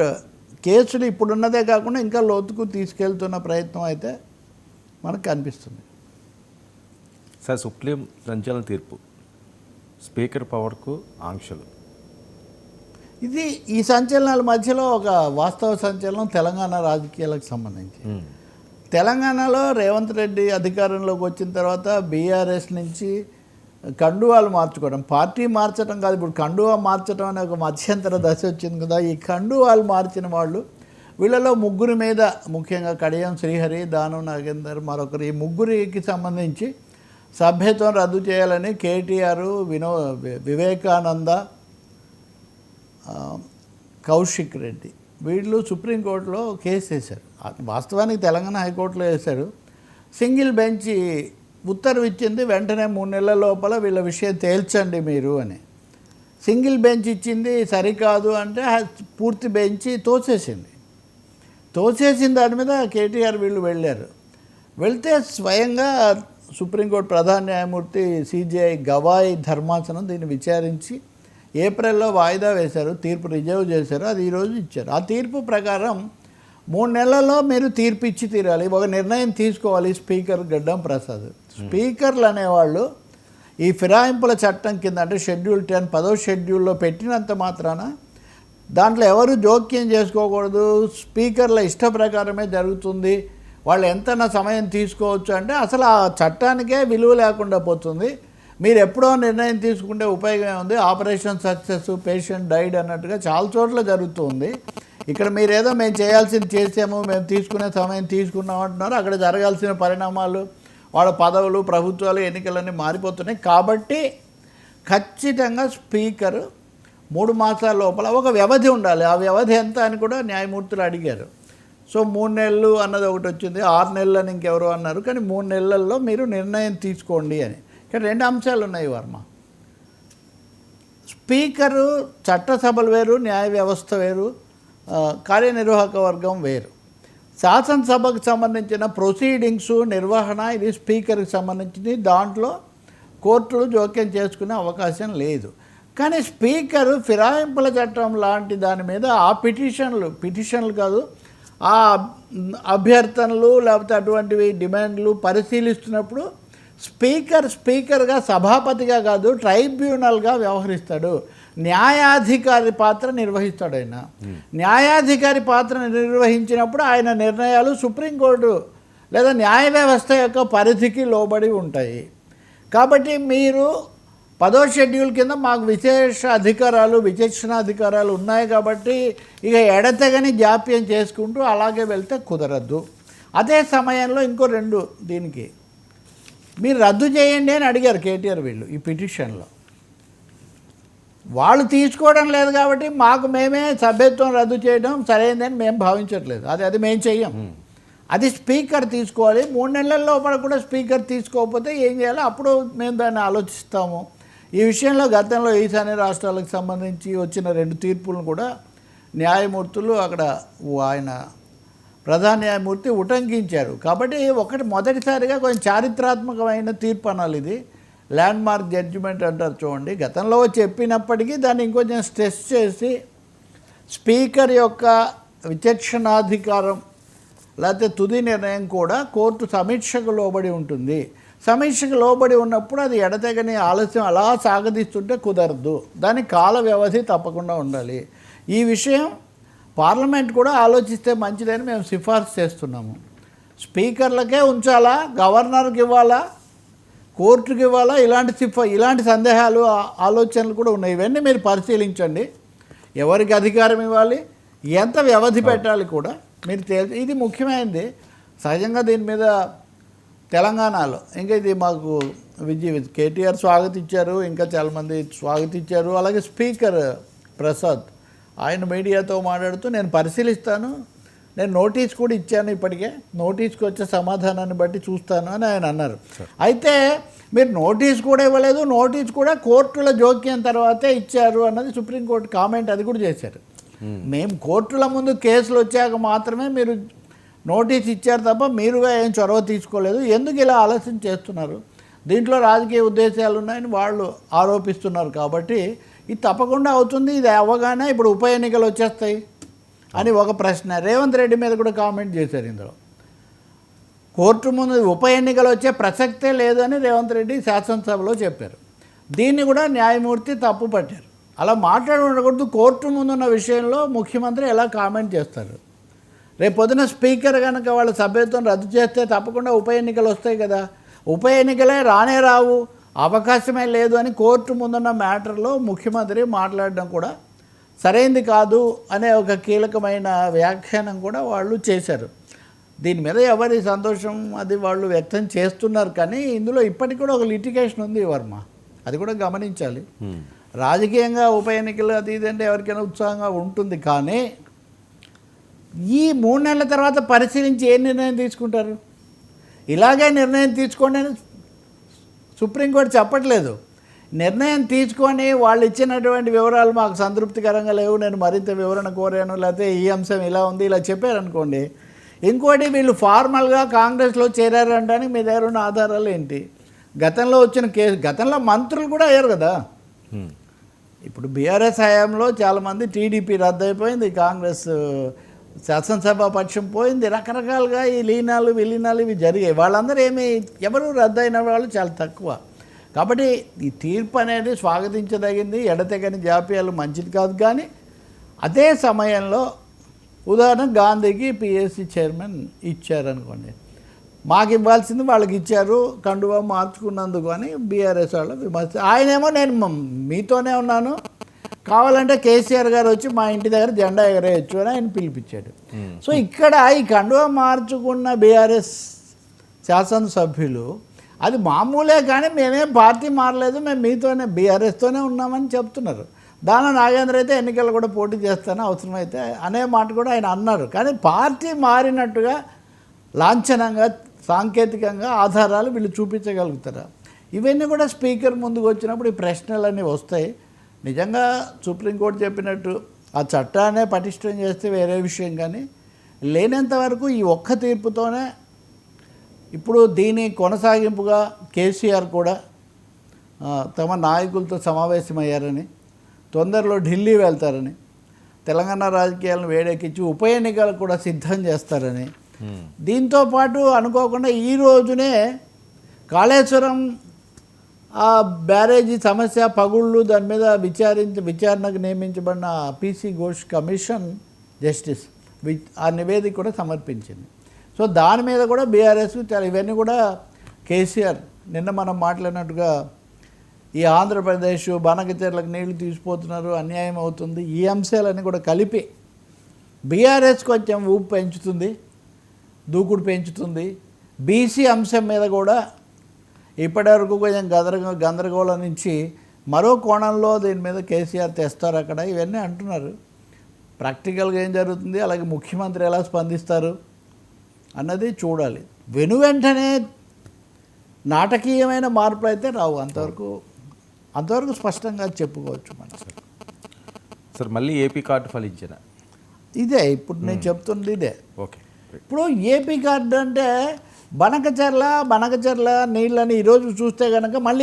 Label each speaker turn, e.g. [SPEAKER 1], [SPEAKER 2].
[SPEAKER 1] But కేసులు ఇప్పుడున్నదే కాకుండా ఇంకా లోతుకు తీసుకెళ్తున్న ప్రయత్నం అయితే మనకు కనిపిస్తుంది.
[SPEAKER 2] సార్ సుప్రీం సంచలన తీర్పు. స్పీకర్ పవర్కు ఆంక్షలు.
[SPEAKER 1] ఇది ఈ సంచలనాల మధ్యలో ఒక వాస్తవ సంచలనం తెలంగాణ రాజకీయాలకు సంబంధించి. తెలంగాణలో రేవంత్ రెడ్డి అధికారంలోకి వచ్చిన తర్వాత బీఆర్ఎస్ నుంచి కండువాలు మార్చుకోవడం. పార్టీ మార్చడం కాదు ఇప్పుడు కండువా మార్చడం అనే ఒక మధ్యంతర దశ వచ్చింది కదా. ఈ కండువాలు మార్చిన వాళ్ళు వీళ్ళలో ముగ్గురి మీద ముఖ్యంగా కడియం శ్రీహరి దానం నాగేందర్ మరొకరు. ఈ ముగ్గురికి సంబంధించి సభ్యత్వం రద్దు చేయాలని కేటీఆర్ వినో వివేకానంద కౌశిక్ రెడ్డి వీళ్ళు సుప్రీంకోర్టులో కేసు వేశారు. వాస్తవానికి తెలంగాణ హైకోర్టులో వేశారు. సింగిల్ బెంచ్ ఉత్తర్వు ఇచ్చింది వెంటనే మూడు నెలల లోపల వీళ్ళ విషయం తేల్చండి మీరు అని. సింగిల్ బెంచ్ ఇచ్చింది సరికాదు అంటే పూర్తి బెంచ్ తోసేసింది. తోసేసిన దాని మీద కేటీఆర్ వీళ్ళు వెళ్ళారు. వెళ్తే స్వయంగా సుప్రీంకోర్టు ప్రధాన న్యాయమూర్తి సిజిఐ గవాయ్ ధర్మాసనం దీన్ని విచారించి ఏప్రిల్లో వాయిదా వేశారు తీర్పు రిజర్వ్ చేశారు అది ఈరోజు ఇచ్చారు. ఆ తీర్పు ప్రకారం మూడు నెలల్లో మీరు తీర్పు ఇచ్చి తీరాలి. ఒక నిర్ణయం తీసుకోవాలి స్పీకర్ గడ్డం ప్రసాద్. స్పీకర్లు అనేవాళ్ళు ఈ ఫిరాయింపుల చట్టం కింద అంటే షెడ్యూల్ టెన్ పదో షెడ్యూల్లో పెట్టినంత మాత్రాన దాంట్లో ఎవరు జోక్యం చేసుకోకూడదు. స్పీకర్ల ఇష్ట ప్రకారమే జరుగుతుంది. వాళ్ళు ఎంతైనా సమయం తీసుకోవచ్చు అంటే అసలు ఆ చట్టానికే విలువ లేకుండా పోతుంది. మీరు ఎప్పుడో నిర్ణయం తీసుకుంటే ఉపయోగమే ఉంది ఆపరేషన్ సక్సెస్ పేషెంట్ డైడ్ అన్నట్టుగా చాలా చోట్ల జరుగుతుంది ఇక్కడ మీరు ఏదో మేము చేయాల్సింది చేసాము మేము తీసుకునే సమయం తీసుకున్నాం అంటున్నారు. అక్కడ జరగాల్సిన పరిణామాలు వాళ్ళ పదవులు ప్రభుత్వాలు ఎన్నికలన్నీ మారిపోతున్నాయి. కాబట్టి ఖచ్చితంగా స్పీకర్ మూడు మాసాల లోపల ఒక వ్యవధి ఉండాలి. ఆ వ్యవధి ఎంత అని కూడా న్యాయమూర్తులు అడిగారు. సో మూడు నెలలు అన్నది ఒకటి వచ్చింది. ఆరు నెలలు అని ఇంకెవరో అన్నారు. కానీ మూడు నెలల్లో మీరు నిర్ణయం తీసుకోండి అని. ఇక్కడ రెండు అంశాలు ఉన్నాయి వర్మ. స్పీకరు చట్టసభలు వేరు న్యాయ వ్యవస్థ వేరు. కార్యనిర్వాహక వర్గం వేరు. శాసనసభకు సంబంధించిన ప్రొసీడింగ్స్ నిర్వహణ ఇది స్పీకర్కి సంబంధించింది. దాంట్లో కోర్టులు జోక్యం చేసుకునే అవకాశం లేదు. కానీ స్పీకరు ఫిరాయింపుల చట్టం లాంటి దాని మీద ఆ పిటిషన్లు పిటిషన్లు కాదు ఆ అభ్యర్థనలు లేకపోతే అటువంటివి డిమాండ్లు పరిశీలిస్తున్నప్పుడు స్పీకర్ స్పీకర్గా సభాపతిగా కాదు ట్రైబ్యునల్గా వ్యవహరిస్తాడు. న్యాయాధికారి పాత్ర నిర్వహిస్తాడు ఆయన న్యాయాధికారి పాత్ర నిర్వహించినప్పుడు ఆయన నిర్ణయాలు సుప్రీంకోర్టు లేదా న్యాయ వ్యవస్థ యొక్క పరిధికి లోబడి ఉంటాయి. కాబట్టి మీరు పదో షెడ్యూల్ కింద మాకు విశేష అధికారాలు విచక్షణ అధికారాలు ఉన్నాయి కాబట్టి ఇక ఎడతెగని జాప్యం చేసుకుంటూ అలాగే వెళ్తే కుదరద్దు అదే సమయంలో ఇంకో రెండు దీనికి. మీరు రద్దు చేయండి అని అడిగారు కేటీఆర్ వీళ్ళు ఈ పిటిషన్లో. వాళ్ళు తీసుకోవడం లేదు కాబట్టి మాకు మేమే సభ్యత్వం రద్దు చేయడం సరైందని మేము భావించట్లేదు. అది అది మేము చెయ్యం. అది స్పీకర్ తీసుకోవాలి. మూడు నెలల లోపల కూడా స్పీకర్ తీసుకోకపోతే ఏం చేయాలో? అప్పుడు మేము దాన్ని ఆలోచిస్తాము. ఈ విషయంలో గతంలో ఈశాన్య రాష్ట్రాలకు సంబంధించి వచ్చిన రెండు తీర్పులను కూడా న్యాయమూర్తులు అక్కడ ఆయన ప్రధాన న్యాయమూర్తి ఉటంకించారు. కాబట్టి ఒకటి మొదటిసారిగా కొంచెం చారిత్రాత్మకమైన తీర్పు అనాలి ఇది. ల్యాండ్ మార్క్ జడ్జిమెంట్ అంటారు చూడండి. గతంలో చెప్పినప్పటికీ దాన్ని ఇంకొంచెం స్ట్రెస్ చేసి స్పీకర్ యొక్క విచక్షణాధికారం లేకపోతే తుది నిర్ణయం కూడా కోర్టు సమీక్షకు లోబడి ఉంటుంది. సమీక్షకు లోబడి ఉన్నప్పుడు అది ఎడతెగని ఆలస్యం అలా సాగదీస్తుంటే కుదరదు. దాని కాల వ్యవధి తప్పకుండా ఉండాలి. ఈ విషయం పార్లమెంట్ కూడా ఆలోచిస్తే మంచిదని మేము సిఫార్సు చేస్తున్నాము. స్పీకర్లకే ఉంచాలా? గవర్నర్కి ఇవ్వాలా? కోర్టుకి ఇవ్వాలా? ఇలాంటి సిఫా ఇలాంటి సందేహాలు ఆలోచనలు కూడా ఉన్నాయి. ఇవన్నీ మీరు పరిశీలించండి. ఎవరికి అధికారం ఇవ్వాలి? ఎంత వ్యవధి పెట్టాలి కూడా మీరు తేల్చి ఇది ముఖ్యమైనది. సహజంగా దీని మీద తెలంగాణలో ఇంకా ఇది మాకు విజయ్ కేటీఆర్ స్వాగతించారు ఇంకా చాలామంది స్వాగతించారు అలాగే స్పీకర్ ప్రసాద్ ఆయన మీడియాతో మాట్లాడుతూ నేను పరిశీలిస్తాను. నేను నోటీస్ కూడా ఇచ్చాను ఇప్పటికే. నోటీస్కి వచ్చే సమాధానాన్ని బట్టి చూస్తాను అని ఆయన అన్నారు. అయితే మీరు నోటీస్ కూడా ఇవ్వలేదు నోటీస్ కూడా కోర్టుల జోక్యం తర్వాతే ఇచ్చారు అన్నది సుప్రీంకోర్టు కామెంట్ అది కూడా చేశారు. మేము కోర్టుల ముందు కేసులు వచ్చాక మాత్రమే మీరు నోటీస్ ఇచ్చారు తప్ప మీరుగా ఏం చొరవ తీసుకోలేదు. ఎందుకు ఇలా ఆలస్యం చేస్తున్నారు? దీంట్లో రాజకీయ ఉద్దేశాలు ఉన్నాయని వాళ్ళు ఆరోపిస్తున్నారు కాబట్టి ఇది తప్పకుండా అవుతుంది ఇది అవ్వగానే ఇప్పుడు ఉప ఎన్నికలు వచ్చేస్తాయి. అని ఒక ప్రశ్న. రేవంత్ రెడ్డి మీద కూడా కామెంట్ చేశారు ఇందులో. కోర్టు ముందు ఉప ఎన్నికలు వచ్చే ప్రసక్తే లేదని రేవంత్ రెడ్డి శాసనసభలో చెప్పారు. దీన్ని కూడా న్యాయమూర్తి తప్పు పట్టారు. అలా మాట్లాడి ఉండకూడదు. కోర్టు ముందున్న విషయంలో ముఖ్యమంత్రి ఎలా కామెంట్ చేస్తారు? రేపు పొద్దున స్పీకర్ కనుక వాళ్ళ సభ్యత్వం రద్దు చేస్తే తప్పకుండా ఉప ఎన్నికలు వస్తాయి కదా. ఉప ఎన్నికలే రానే రావు. అవకాశమే లేదు అని కోర్టు ముందున్న మ్యాటర్లో ముఖ్యమంత్రి మాట్లాడడం కూడా సరైంది కాదు అనే ఒక కీలకమైన వ్యాఖ్యానం కూడా వాళ్ళు చేశారు. దీని మీద ఎవరి సంతోషం అది వాళ్ళు వ్యక్తం చేస్తున్నారు కానీ ఇందులో ఇప్పటికి కూడా ఒక లిటిగేషన్ ఉంది వర్మ. అది కూడా గమనించాలి. రాజకీయంగా ఉప ఎన్నికలు అది ఇది అంటే ఎవరికైనా ఉత్సాహంగా ఉంటుంది కానీ ఈ మూడు నెలల తర్వాత పరిశీలించి ఏ నిర్ణయం తీసుకుంటారు? ఇలాగే నిర్ణయం తీసుకోండి అని సుప్రీంకోర్టు చెప్పట్లేదు. నిర్ణయం తీసుకొని వాళ్ళు ఇచ్చినటువంటి వివరాలు మాకు సంతృప్తికరంగా లేవు నేను మరింత వివరణ కోరాను లేకపోతే ఈ అంశం ఇలా ఉంది ఇలా చెప్పారనుకోండి. ఇంకోటి వీళ్ళు ఫార్మల్గా కాంగ్రెస్లో చేరారంటానికి మీ దగ్గర ఉన్న ఆధారాలు ఏంటి? గతంలో వచ్చిన కేసు గతంలో మంత్రులు కూడా అయ్యారు కదా. ఇప్పుడు బీఆర్ఎస్ హయాంలో చాలామంది టీడీపీ రద్దయిపోయింది కాంగ్రెస్ శాసనసభ పక్షం పోయింది రకరకాలుగా ఈ లీనాలు విలీనాలు ఇవి జరిగాయి. వాళ్ళందరూ ఏమి ఎవరు రద్దయిన వాళ్ళు చాలా తక్కువ. కాబట్టి ఈ తీర్పు అనేది స్వాగతించదగింది ఎడతెగని జాప్యాలు మంచిది కాదు కానీ అదే సమయంలో ఉదాహరణ గాంధీకి పిఎస్సి చైర్మన్ ఇచ్చారనుకోండి. మాకు ఇవ్వాల్సింది వాళ్ళకి ఇచ్చారు కండువా మార్చుకున్నందుకు అని బీఆర్ఎస్ వాళ్ళు విమర్శ. ఆయనేమో నేను మీతోనే ఉన్నాను కావాలంటే కేసీఆర్ గారు వచ్చి మా ఇంటి దగ్గర జెండా ఎగరేయచ్చు అని ఆయన పిలిపించాడు. సో ఇక్కడ ఈ కండువా మార్చుకున్న బీఆర్ఎస్ శాసనసభ్యులు అది మామూలే కానీ మేమేం పార్టీ మారలేదు మేము మీతోనే బీఆర్ఎస్తోనే ఉన్నామని చెప్తున్నారు. దానిలో నాగేంద్ర అయితే ఎన్నికలు కూడా పోటీ చేస్తాను అవసరమైతే అనే మాట కూడా ఆయన అన్నారు. కానీ పార్టీ మారినట్టుగా లాంఛనంగా సాంకేతికంగా ఆధారాలు వీళ్ళు చూపించగలుగుతారా? ఇవన్నీ కూడా స్పీకర్ ముందుకు వచ్చినప్పుడు ఈ ప్రశ్నలన్నీ వస్తాయి. నిజంగా సుప్రీంకోర్టు చెప్పినట్టు ఆ చట్టాన్నే పటిష్టం చేస్తే వేరే విషయం కానీ లేనంత వరకు ఈ ఒక్క తీర్పుతోనే ఇప్పుడు దీని కొనసాగింపుగా కేసీఆర్ కూడా తమ నాయకులతో సమావేశమయ్యారని తొందరలో ఢిల్లీ వెళ్తారని తెలంగాణ రాజకీయాలను వేడెక్కించి ఉప ఎన్నికలు కూడా సిద్ధం చేస్తారని. దీంతో పాటు అనుకోకుండా ఈ రోజునే కాళేశ్వరం ఆ బ్యారేజీ సమస్య పగుళ్ళు దాని మీద విచారించ విచారణకు నియమించబడిన పీసీ ఘోష్ కమిషన్ జస్టిస్ వి- ఆ నివేదిక కూడా సమర్పించింది. సో దాని మీద కూడా బీఆర్ఎస్ చాలా ఇవన్నీ కూడా కేసీఆర్ నిన్న మనం మాట్లాడినట్టుగా ఈ ఆంధ్రప్రదేశ్ బనకచెర్లకు నీళ్ళు తీసిపోతున్నారు అన్యాయం అవుతుంది ఈ అంశాలన్నీ కూడా కలిపి బీఆర్ఎస్ కొంచెం ఊపు పెంచుతుంది దూకుడు పెంచుతుంది. బీసీ అంశం మీద కూడా ఇప్పటివరకు కొంచెం గందరగో గందరగోళం నుంచి మరో కోణంలో దీని మీద కేసీఆర్ తెస్తారు అక్కడ ఇవన్నీ అంటున్నారు. ప్రాక్టికల్గా ఏం జరుగుతుంది? అలాగే ముఖ్యమంత్రి ఎలా స్పందిస్తారు? అన్నది చూడాలి. వెను వెంటనే నాటకీయమైన మార్పులు అయితే రావు. అంతవరకు అంతవరకు స్పష్టంగా చెప్పుకోవచ్చు మనం
[SPEAKER 2] సార్ మళ్ళీ ఏపీ కార్డు ఫలించిన?
[SPEAKER 1] ఇదే ఇప్పుడు నేను చెప్తుంది ఇదే.
[SPEAKER 2] ఓకే
[SPEAKER 1] ఇప్పుడు ఏపీ కార్డు అంటే బనకచర్ల బనకచర్ల నీళ్ళని ఈరోజు చూస్తే కనుక మళ్ళీ